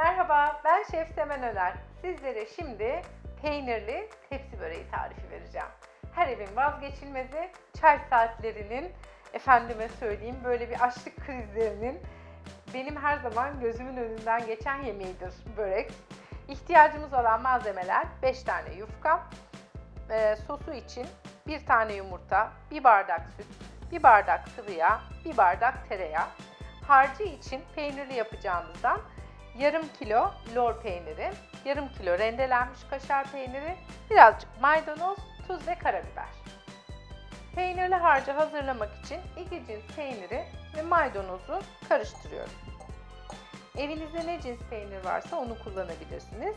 Merhaba, ben Şef Semen Öner. Sizlere şimdi peynirli tepsi böreği tarifi vereceğim. Her evin vazgeçilmezi, çay saatlerinin, efendime söyleyeyim böyle bir açlık krizlerinin benim her zaman gözümün önünden geçen yemeğidir börek. İhtiyacımız olan malzemeler 5 tane yufka, Ee, sosu için 1 tane yumurta, 1 bardak süt, 1 bardak sıvı yağ, 1 bardak tereyağı. Harcı için peynirli yapacağımızdan yarım kilo lor peyniri, yarım kilo rendelenmiş kaşar peyniri, birazcık maydanoz, tuz ve karabiber. Peynirli harcı hazırlamak için iki cins peyniri ve maydanozu karıştırıyorum. Evinizde ne cins peynir varsa onu kullanabilirsiniz.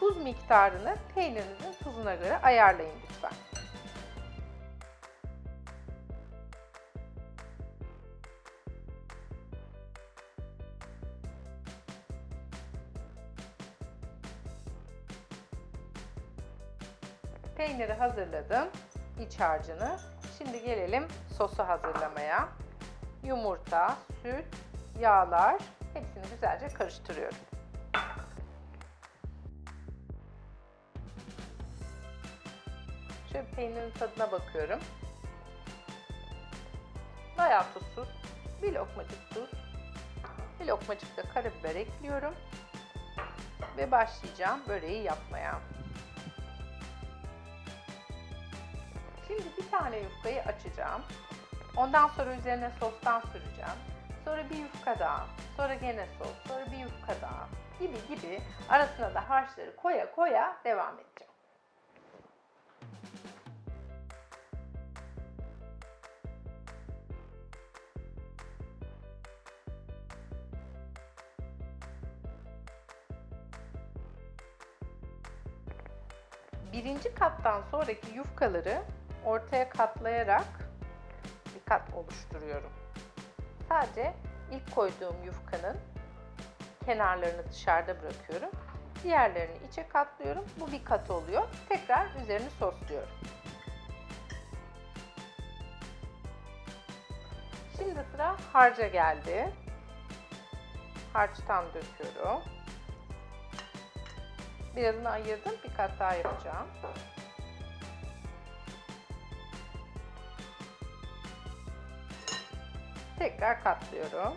Tuz miktarını peynirinizin tuzuna göre ayarlayın lütfen. Peyniri hazırladım, iç harcını. Şimdi gelelim sosu hazırlamaya. Yumurta, süt, yağlar hepsini güzelce karıştırıyorum. Şöyle peynirin tadına bakıyorum. Bayağı tuzsuz. Bir lokmacık tuz. Bir lokmacık da karabiber ekliyorum. Ve başlayacağım böreği yapmaya. Şimdi bir tane yufkayı açacağım. Ondan sonra üzerine sostan süreceğim. Sonra bir yufka daha, sonra gene sos, sonra bir yufka daha gibi gibi arasına da harçları koya koya devam edeceğim. Birinci kattan sonraki yufkaları ortaya katlayarak bir kat oluşturuyorum. Sadece ilk koyduğum yufkanın kenarlarını dışarıda bırakıyorum. Diğerlerini içe katlıyorum. Bu bir kat oluyor. Tekrar üzerini sosluyorum. Şimdi sıra harca geldi. Harçtan döküyorum. Birazını ayırdım. Bir kat daha yapacağım. Tekrar katlıyorum.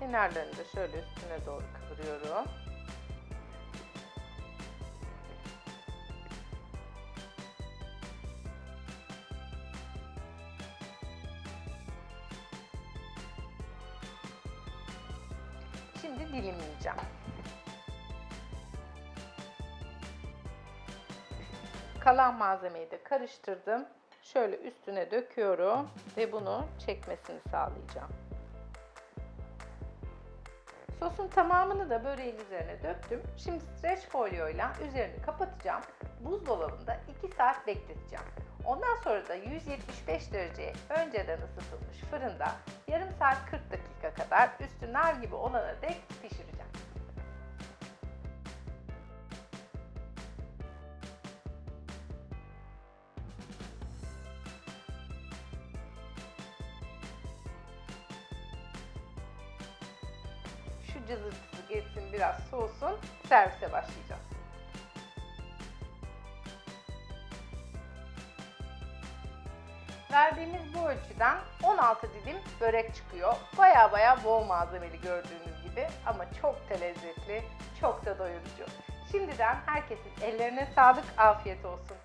Kenarlarını da şöyle üstüne doğru kıvırıyorum. Şimdi dilimleyeceğim. Kalan malzemeyi de karıştırdım. Şöyle üstüne döküyorum ve bunu çekmesini sağlayacağım. Sosun tamamını da böreğin üzerine döktüm. Şimdi streç folyoyla üzerini kapatacağım. Buzdolabında 2 saat bekleteceğim. Ondan sonra da 175 dereceye önceden ısıtılmış fırında yarım saat 40 dakika kadar üstü nar gibi olana dek pişireceğim. Cızırtısı geçsin biraz soğusun. Servise başlayacağız. Verdiğimiz bu ölçüden 16 dilim börek çıkıyor. Baya baya bol malzemeli gördüğünüz gibi ama çok da lezzetli, çok da doyurucu. Şimdiden herkesin ellerine sağlık, afiyet olsun.